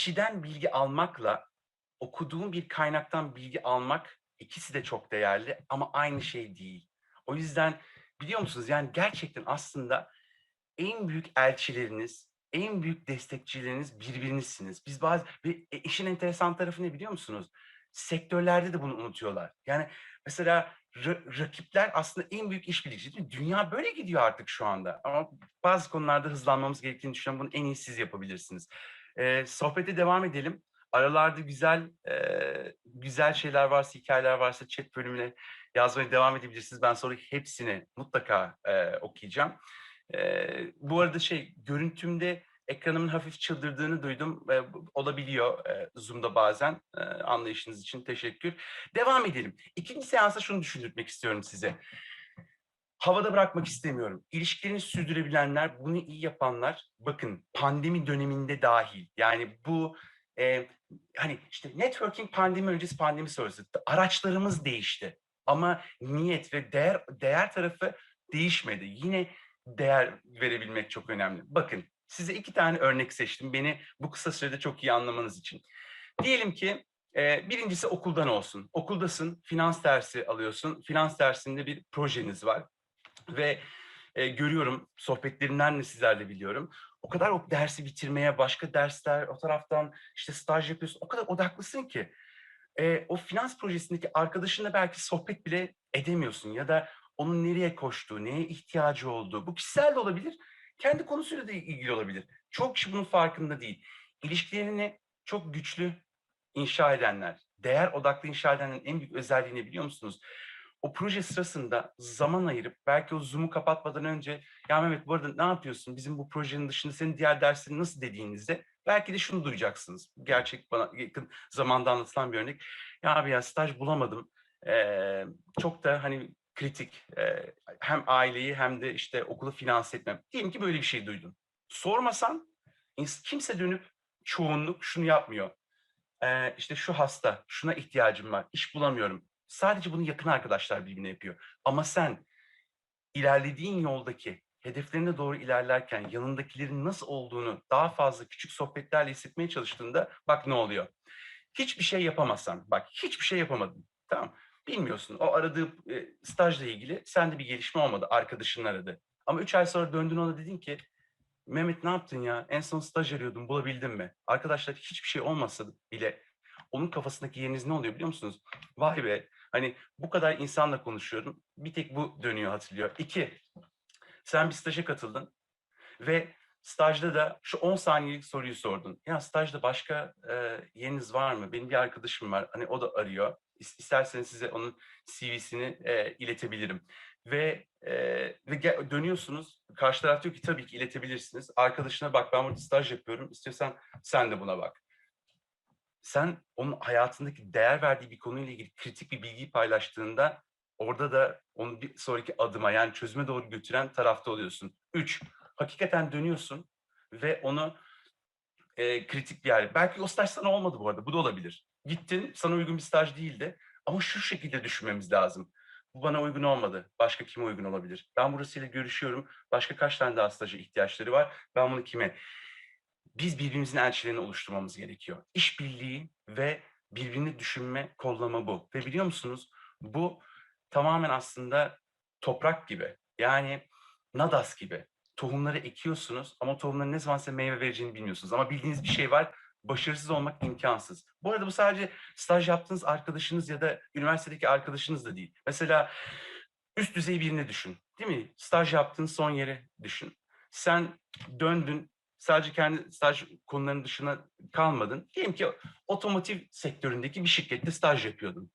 kişiden bilgi almakla okuduğun bir kaynaktan bilgi almak ikisi de çok değerli ama aynı şey değil. O yüzden biliyor musunuz yani gerçekten aslında en büyük elçileriniz, en büyük destekçileriniz birbirinizsiniz. Biz bazı ve e, işin enteresan tarafı ne biliyor musunuz? Sektörlerde de bunu unutuyorlar. Yani mesela ra- rakipler aslında en büyük işbirlikçi? Dünya böyle gidiyor artık şu anda. Ama bazı konularda hızlanmamız gerektiğini düşünüyorum. Bunu en iyi siz yapabilirsiniz. Ee, sohbete devam edelim. Aralarda güzel e, güzel şeyler varsa, hikayeler varsa chat bölümüne yazmaya devam edebilirsiniz. Ben sonra hepsini mutlaka e, okuyacağım. E, bu arada şey görüntümde ekranımın hafif çıldırdığını duydum. E, olabiliyor e, Zoom'da bazen. E, anlayışınız için teşekkür. Devam edelim. İkinci seansa şunu düşündürtmek istiyorum size. Havada bırakmak istemiyorum. İlişkilerini sürdürebilenler, bunu iyi yapanlar, bakın pandemi döneminde dahil. Yani bu e, hani işte networking pandemi öncesi pandemi sonrası araçlarımız değişti. Ama niyet ve değer değer tarafı değişmedi. Yine değer verebilmek çok önemli. Bakın size iki tane örnek seçtim. Beni bu kısa sürede çok iyi anlamanız için. Diyelim ki e, birincisi okuldan olsun. Okuldasın, finans dersi alıyorsun. Finans dersinde bir projeniz var. Ve e, görüyorum, sohbetlerimden de sizlerle biliyorum. O kadar o dersi bitirmeye, başka dersler, o taraftan işte staj yapıyorsun. O kadar odaklısın ki. E, o finans projesindeki arkadaşınla belki sohbet bile edemiyorsun. Ya da onun nereye koştuğu, neye ihtiyacı olduğu. Bu kişisel de olabilir, kendi konusuyla da ilgili olabilir. Çok kişi bunun farkında değil. İlişkilerini çok güçlü inşa edenler, değer odaklı inşa edenlerin en büyük özelliği ne biliyor musunuz? O proje sırasında zaman ayırıp belki o Zoom'u kapatmadan önce ya Mehmet bu arada ne yapıyorsun? Bizim bu projenin dışında senin diğer derslerin nasıl dediğinizde belki de şunu duyacaksınız. Gerçek bana yakın zamanda anlatılan bir örnek. Ya abi ya staj bulamadım. Ee, çok da hani kritik. Ee, hem aileyi hem de işte okulu finanse etmem. Diyelim ki böyle bir şey duydun. Sormasan kimse dönüp çoğunluk şunu yapmıyor. Ee, işte şu hasta, şuna ihtiyacım var, iş bulamıyorum. Sadece bunu yakın arkadaşlar birbirine yapıyor. Ama sen ilerlediğin yoldaki hedeflerine doğru ilerlerken yanındakilerin nasıl olduğunu daha fazla küçük sohbetlerle hissetmeye çalıştığında bak ne oluyor. Hiçbir şey yapamazsan, bak hiçbir şey yapamadın. Tamam. Bilmiyorsun. O aradığı e, stajla ilgili sende bir gelişme olmadı. Arkadaşın aradı. Ama üç ay sonra döndün ona dedin ki Mehmet ne yaptın ya? En son staj arıyordum. Bulabildin mi? Arkadaşlar hiçbir şey olmasa bile onun kafasındaki yeriniz ne oluyor biliyor musunuz? Vay be. Hani bu kadar insanla konuşuyorum. Bir tek bu dönüyor hatırlıyor. İki, sen bir staja katıldın ve stajda da şu 10 saniyelik soruyu sordun. Ya stajda başka e, yeriniz var mı? Benim bir arkadaşım var. Hani o da arıyor. İs- İsterseniz size onun CV'sini e, iletebilirim. Ve e, ve dönüyorsunuz. Karşı taraf diyor ki tabii ki iletebilirsiniz. Arkadaşına bak ben burada staj yapıyorum. İstiyorsan sen de buna bak sen onun hayatındaki değer verdiği bir konuyla ilgili kritik bir bilgiyi paylaştığında orada da onu bir sonraki adıma yani çözüme doğru götüren tarafta oluyorsun. Üç, hakikaten dönüyorsun ve onu e, kritik bir yer. Belki o staj sana olmadı bu arada. Bu da olabilir. Gittin, sana uygun bir staj değildi. Ama şu şekilde düşünmemiz lazım. Bu bana uygun olmadı. Başka kime uygun olabilir? Ben burasıyla görüşüyorum. Başka kaç tane daha staja ihtiyaçları var? Ben bunu kime? Biz birbirimizin elçilerini oluşturmamız gerekiyor. İşbirliği ve birbirini düşünme, kollama bu. Ve biliyor musunuz bu tamamen aslında toprak gibi. Yani nadas gibi. Tohumları ekiyorsunuz ama tohumların ne zaman size meyve vereceğini bilmiyorsunuz. Ama bildiğiniz bir şey var, başarısız olmak imkansız. Bu arada bu sadece staj yaptığınız arkadaşınız ya da üniversitedeki arkadaşınız da değil. Mesela üst düzey birini düşün. Değil mi? Staj yaptığın son yeri düşün. Sen döndün, sadece kendi staj konularının dışına kalmadın. Diyelim ki otomotiv sektöründeki bir şirkette staj yapıyordun.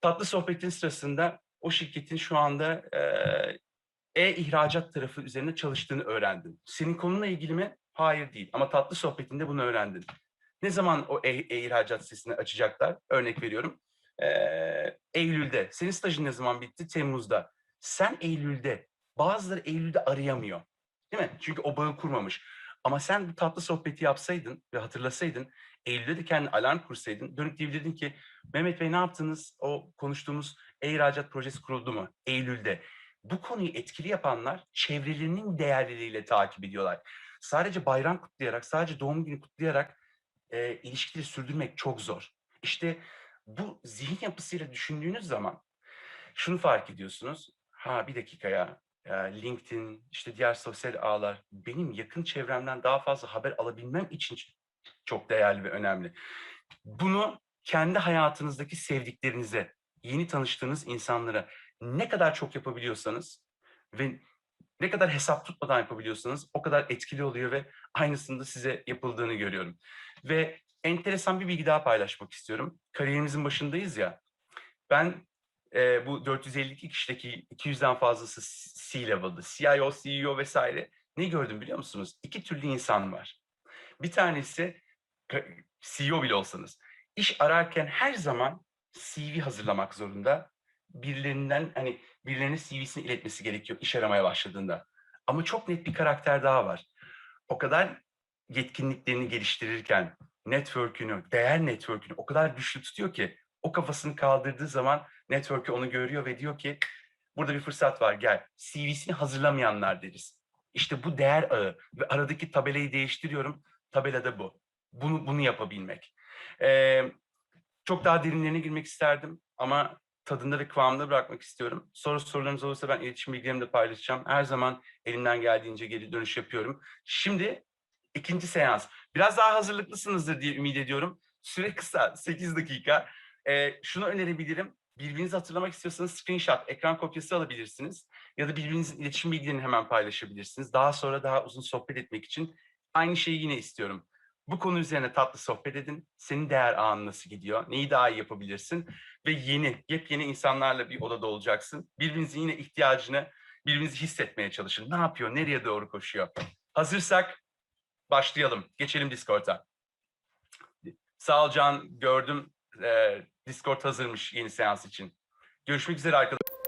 Tatlı sohbetin sırasında o şirketin şu anda e-ihracat tarafı üzerine çalıştığını öğrendin. Senin konunla ilgili mi? Hayır değil. Ama tatlı sohbetinde bunu öğrendin. Ne zaman o e- e-ihracat sitesini açacaklar? Örnek veriyorum. Eylül'de. Senin stajın ne zaman bitti? Temmuz'da. Sen Eylül'de. Bazıları Eylül'de arayamıyor. Değil mi? Çünkü o bağı kurmamış. Ama sen bu tatlı sohbeti yapsaydın ve hatırlasaydın, Eylül'de de kendi alarm kursaydın, dönüp diyebilirdin ki Mehmet Bey ne yaptınız? O konuştuğumuz e-ihracat projesi kuruldu mu? Eylül'de. Bu konuyu etkili yapanlar çevrelerinin değerleriyle takip ediyorlar. Sadece bayram kutlayarak, sadece doğum günü kutlayarak e, ilişkileri sürdürmek çok zor. İşte bu zihin yapısıyla düşündüğünüz zaman şunu fark ediyorsunuz. Ha bir dakika ya. LinkedIn, işte diğer sosyal ağlar benim yakın çevremden daha fazla haber alabilmem için çok değerli ve önemli. Bunu kendi hayatınızdaki sevdiklerinize, yeni tanıştığınız insanlara ne kadar çok yapabiliyorsanız ve ne kadar hesap tutmadan yapabiliyorsanız o kadar etkili oluyor ve aynısında size yapıldığını görüyorum. Ve enteresan bir bilgi daha paylaşmak istiyorum. Kariyerimizin başındayız ya. Ben e, bu 452 kişideki 200'den fazlası C-level'dı. CIO, CEO vesaire. Ne gördüm biliyor musunuz? İki türlü insan var. Bir tanesi CEO bile olsanız iş ararken her zaman CV hazırlamak zorunda. Birilerinden hani birilerinin CV'sini iletmesi gerekiyor iş aramaya başladığında. Ama çok net bir karakter daha var. O kadar yetkinliklerini geliştirirken network'ünü, değer network'ünü o kadar güçlü tutuyor ki o kafasını kaldırdığı zaman network'ü onu görüyor ve diyor ki burada bir fırsat var gel. CV'sini hazırlamayanlar deriz. İşte bu değer ağı ve aradaki tabelayı değiştiriyorum. Tabelada bu. Bunu, bunu yapabilmek. Ee, çok daha derinlerine girmek isterdim ama tadında ve kıvamında bırakmak istiyorum. Soru sorularınız olursa ben iletişim bilgilerimi de paylaşacağım. Her zaman elimden geldiğince geri dönüş yapıyorum. Şimdi ikinci seans. Biraz daha hazırlıklısınızdır diye ümit ediyorum. Süre kısa, 8 dakika. Ee, şunu önerebilirim. Birbirinizi hatırlamak istiyorsanız screenshot, ekran kopyası alabilirsiniz. Ya da birbirinizin iletişim bilgilerini hemen paylaşabilirsiniz. Daha sonra daha uzun sohbet etmek için aynı şeyi yine istiyorum. Bu konu üzerine tatlı sohbet edin. Senin değer ağın nasıl gidiyor? Neyi daha iyi yapabilirsin? Ve yeni, yepyeni insanlarla bir odada olacaksın. Birbirinizin yine ihtiyacını, birbirinizi hissetmeye çalışın. Ne yapıyor? Nereye doğru koşuyor? Hazırsak başlayalım. Geçelim Discord'a. Sağ ol Can, gördüm. Ee, Discord hazırmış yeni seans için. Görüşmek üzere arkadaşlar.